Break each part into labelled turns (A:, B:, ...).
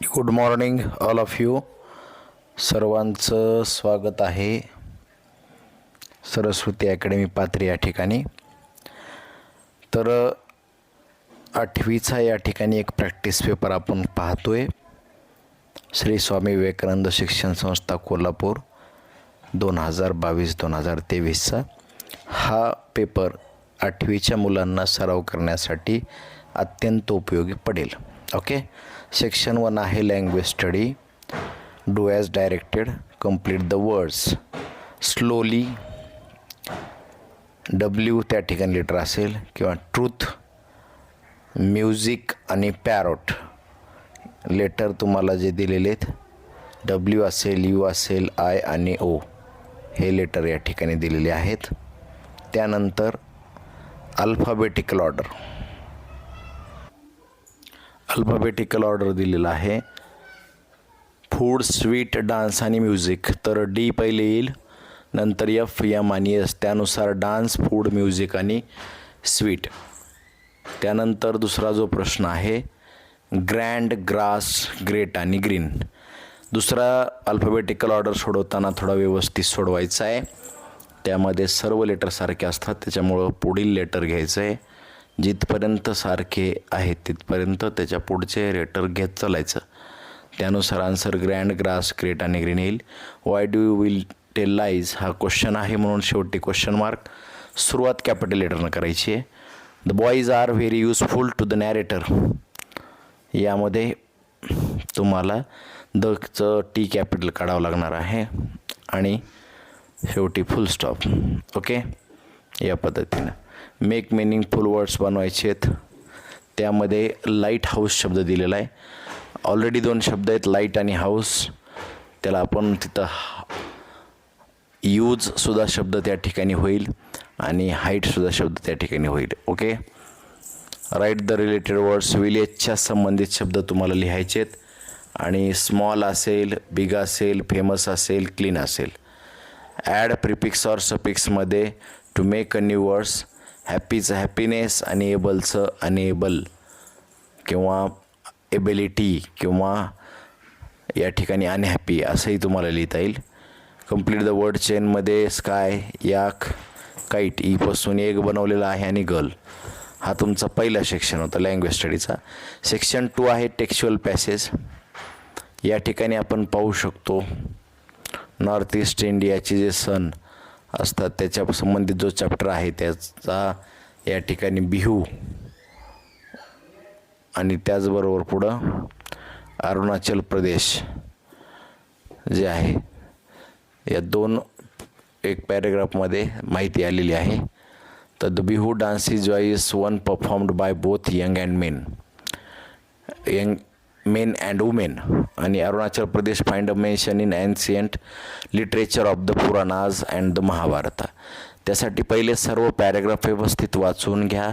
A: Good morning all of you सर्वांचं स्वागत आहे. सरस्वती अकॅडमी पात्री या ठिकाणी. तर आठवीचा या ठिकाणी एक प्रॅक्टिस पेपर आपण पाहतोय. श्री स्वामी विवेकानंद शिक्षण संस्था कोल्हापूर दोन हजार बावीस दोन हजार तेवीसचा. हा पेपर आठवीच्या मुलांना सराव करण्यासाठी अत्यंत उपयोगी पडेल. ओके? सेक्शन वन आहे language study do as directed complete the words slowly W त्या ठिकाणी लेटर असेल किंवा ट्रूथ म्युझिक आणि पॅरोट लेटर तुम्हाला जे दिलेले आहेत डब्ल्यू असेल यू असेल आय आणि ओ हे लेटर या ठिकाणी दिलेले आहेत. त्यानंतर अल्फाबेटिकल ऑर्डर अल्फाबेटिकल ऑर्डर दिलेला आहे. फूड स्वीट डान्स आणि म्युझिक. तर डी पहिले येईल नंतर एफ एम आणि एस त्यानुसार डान्स फूड म्युझिक आणि स्वीट. त्यानंतर दुसरा जो प्रश्न आहे ग्रँड ग्रास ग्रेट आणि ग्रीन. दुसरा अल्फाबेटिकल ऑर्डर सोडवताना थोडा व्यवस्थित सोडवायचा आहे. त्यामध्ये सर्व लेटर सारखे असतात त्याच्यामुळं पुढील लेटर घ्यायचं आहे. जिथपर्यंत सारखे आहेत तिथपर्यंत त्याच्या पुढचे रेटर घेत चालायचं. त्यानुसार आन्सर ग्रँड ग्रास ग्रेट आणि ग्रीन येईल. Why do you will tell lies हा क्वेश्चन आहे म्हणून शेवटी क्वेश्चन मार्क सुरुवात कॅपिटल लेटरनं करायची आहे. The boys are very useful to the narrator यामध्ये तुम्हाला दचं टी कॅपिटल काढावं लागणार आहे. आणि शेवटी फुल स्टॉप ओके या पद्धतीनं. मेक मिनिंगफुल वर्ड्स बनवायचे आहेत त्यामध्ये लाइट हाऊस शब्द दिलेला आहे. ऑलरेडी दोन शब्द आहेत लाइट आणि हाऊस त्याला आपण तिथं यूजसुद्धा शब्द त्या ठिकाणी होईल आणि हाईटसुद्धा शब्द त्या ठिकाणी होईल. Okay write the related words विलेजच्या संबंधित शब्द तुम्हाला लिहायचे आहेत आणि स्मॉल असेल बिग असेल फेमस असेल क्लीन असेल. Add prefix or सपिक्समध्ये to make a new words हॅपीचं happiness आणि एबलचं अनेबल किंवा एबिलिटी किंवा या ठिकाणी अनहॅपी असंही तुम्हाला लिहिता येईल. कंप्लीट द वर्ड चेनमध्ये स्काय याक काईट ईपासून एक बनवलेला आहे आणि गर्ल हा तुमचा पहिला सेक्शन होता लँग्वेज स्टडीचा सेक्शन टू आहे टेक्स्युअल पॅसेज या ठिकाणी आपण पाहू शकतो नॉर्थ ईस्ट इंडियाचे जे सण असतात. त्याच्या संबंधित जो चॅप्टर आहे त्याचा या ठिकाणी बिहू. आणि त्याचबरोबर पुढं अरुणाचल प्रदेश जे आहे या दोन एक पॅरेग्राफमध्ये माहिती आलेली आहे. तर the Bihu dance is joyous one performed by both young and men young men and women आणि Arunachal Pradesh find a mention in ancient literature of the Puranas and the Mahabharata त्यासाठी पहिले सर्व पॅरेग्राफ व्यवस्थित वाचून घ्या.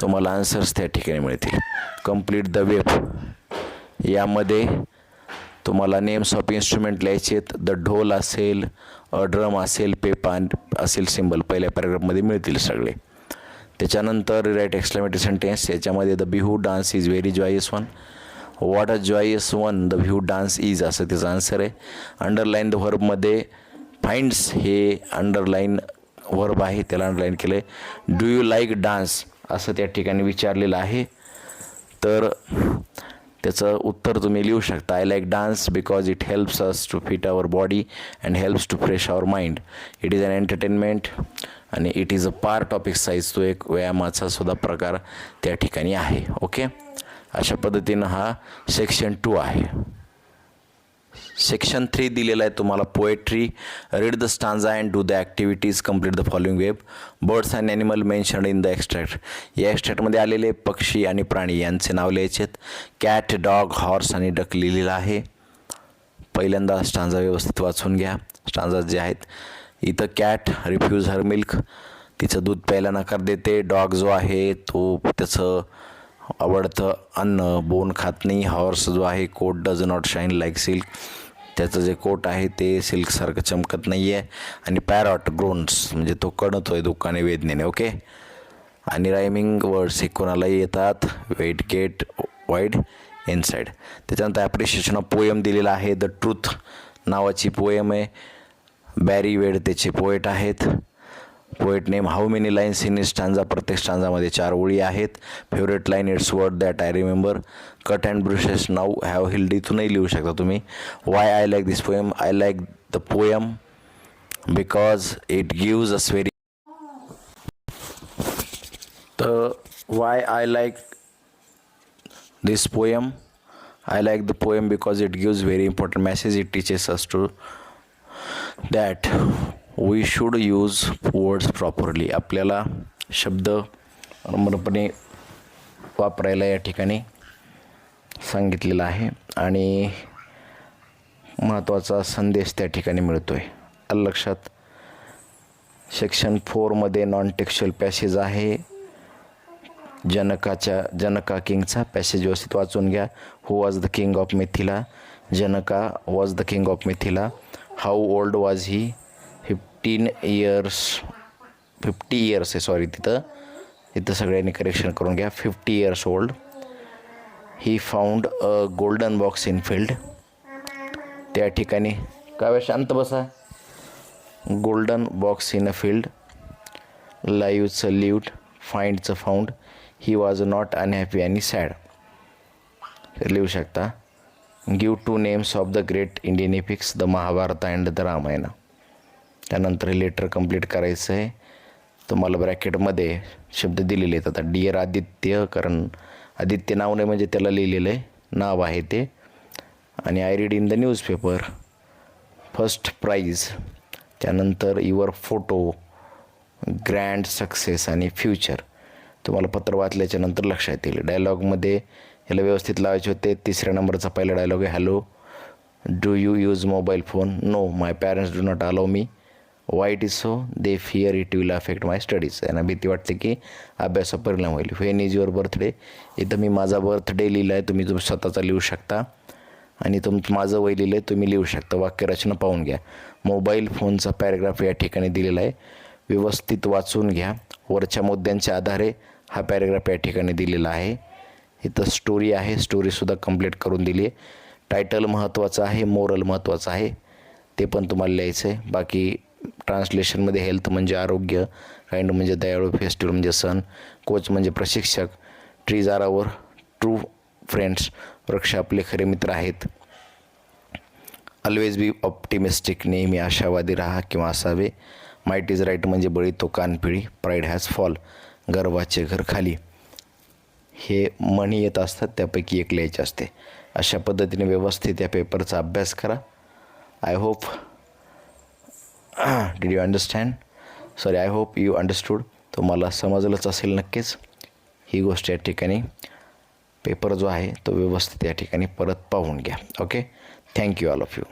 A: तुम्हाला answers त्या ठिकाणी मिळतील. कंप्लीट द वेब यामध्ये तुम्हाला नेम्स ऑफ इन्स्ट्रुमेंट लिहायचे आहेत. द ढोल असेल अ ड्रम असेल पेपान असेल सिम्बल पहिल्या पॅरेग्राफमध्ये मिळतील सगळे. त्याच्यानंतर राईट एक्सक्लेमेटिव्ह सेंटेन्स याच्यामध्ये the Bihu dance is very joyous one what a joyous one the Bihu dance is असं त्याचं आन्सर आहे. अंडरलाईन द व्हर्बमध्ये फाइंड्स हे अंडरलाईन व्हर्ब आहे त्याला अंडरलाईन केलं आहे डू यू लाईक डान्स असं त्या ठिकाणी विचारलेलं आहे. तर त्याचं उत्तर तुम्ही लिहू शकता. I like dance because it helps us to fit our body and helps to fresh our mind it is an entertainment आणि it is a part of exercise तो एक व्यायामाचा सुद्धा प्रकार त्या ठिकाणी आहे. ओके अशा पद्धतीनं हा सेक्शन टू आहे. सेक्शन थ्री दिलेला आहे तुम्हाला poetry read the stanza and do the activities complete the following web birds and animal mention in the extract या एक्स्ट्रॅक्टमध्ये आलेले पक्षी आणि प्राणी यांचे नाव लिहायचे आहेत कॅट डॉग हॉर्स आणि डक लिहिलेलं आहे. पहिल्यांदा स्टांजा व्यवस्थित वाचून घ्या. स्टांजा जे आहेत इथं कॅट रिफ्यूज हर मिल्क तिचं दूध प्यायला नकार देते. डॉग जो आहे तो त्याचं आवडतं अन्न बोन खात नाही. हॉर्स जो आहे coat does not shine like silk त्याचं जे कोट आहे ते सिल्कसारखं चमकत नाही आहे आणि पॅरॉट ग्रोन्स म्हणजे तो कणतो आहे दुःखाने वेदनेने ओके? आणि रायमिंग वर्ड्स हे कोणालाही येतात. वेट गेट वाईड इनसाईड त्याच्यानंतर ॲप्रिशिएशन ऑफ पोयम दिलेला आहे. द ट्रूथ नावाची पोयम आहे. बॅरी वेड त्याचे पोएट आहेत. Poet name how many lines in stanza प्रत्येक स्टांजामध्ये चार ओळी आहेत favourite line it's word that I remember cut and bruises now have healed इथूनही लिहू शकता तुम्ही why I like this poem I like the poem because it gives us very तर why I like this poem? I like the poem because it gives very important message. It teaches us to that we should use words properly आपल्याला शब्द नम्रपणे वापरायला या ठिकाणी सांगितलेलं आहे आणि महत्त्वाचा संदेश त्या ठिकाणी मिळतो आहे लक्षात? सेक्शन फोरमध्ये नॉन टेक्स्च्युअल पॅसेज आहे. जनकाच्या जनका किंगचा पॅसेज व्यवस्थित वाचून घ्या. Who was the king of Mithila Janaka was the king of Mithila how old was he fifteen years fifty years आहे सॉरी तिथं. तिथं सगळ्यांनी करेक्शन करून घ्या. Fifty years old he found a golden box in field त्या ठिकाणी. काय शांत बसा. Golden box in a field लाईव्हचं lived फाइंडचं found he was not unhappy आणि सॅड लिहू शकता. Give two names of the great Indian epics the Mahabharata and the Ramayana त्यानंतर हे लेटर कंप्लीट करायचं आहे. तुम्हाला ब्रॅकेटमध्ये शब्द दिलेले आहेत. आता डियर आदित्य कारण आदित्य नाव नाही म्हणजे त्याला लिहिलेलं आहे. नाव आहे ते. आणि I read in the newspaper first prize त्यानंतर युअर फोटो ग्रँड सक्सेस आणि फ्युचर तुम्हाला पत्र वाचल्याच्या नंतर लक्षात येईल. डायलॉगमध्ये याला व्यवस्थित लावायचे होते. तिसऱ्या नंबरचा पहिला डायलॉग आहे. Hello do you use mobile phone no my parents do not allow me वाईट is so they fear it will affect my studies यांना भीती वाटते की अभ्यासावर परिणाम होईल. व्हेन इज युअर बर्थडे इथं मी माझा बर्थडे लिहिला आहे तुम्ही तुम्ही स्वतःचा लिहू शकता. आणि तुम माझं वय लिहिलं आहे तुम्ही लिहू शकता. वाक्यरचना पाहून घ्या. मोबाईल फोनचा पॅरेग्राफ या ठिकाणी दिलेला आहे. व्यवस्थित वाचून घ्या. वरच्या मुद्द्यांच्या आधारे हा पॅरेग्राफ या ठिकाणी दिलेला आहे. इथं स्टोरी आहे. स्टोरीसुद्धा कंप्लीट करून दिली आहे. टायटल महत्त्वाचं आहे. मोरल महत्त्वाचं आहे. ते पण तुम्हाला लिहायचं आहे बाकी ट्रान्सलेशनमध्ये हेल्थ म्हणजे आरोग्य काइंड म्हणजे दयाळू फेस्टिवल म्हणजे सण कोच म्हणजे प्रशिक्षक trees are our true friends वृक्ष आपले खरे मित्र आहेत. ऑलवेज बी ऑप्टिमिस्टिक नेहमी आशावादी राहा किंवा असावे. माईट इज राईट म्हणजे बळी तो कानपिळी प्राईड हॅज फॉल गर्वाचे घर खाली. हे म्हणी येत असतात त्यापैकी एक लिहायचे असते. अशा पद्धतीने व्यवस्थित या पेपरचा अभ्यास करा. I hope did you understand sorry I hope you understood तुम्हाला समजलंच असेल नक्कीच. ही गोष्ट या ठिकाणी पेपर जो आहे तो व्यवस्थित या ठिकाणी परत पाहून घ्या. Okay thank you all of you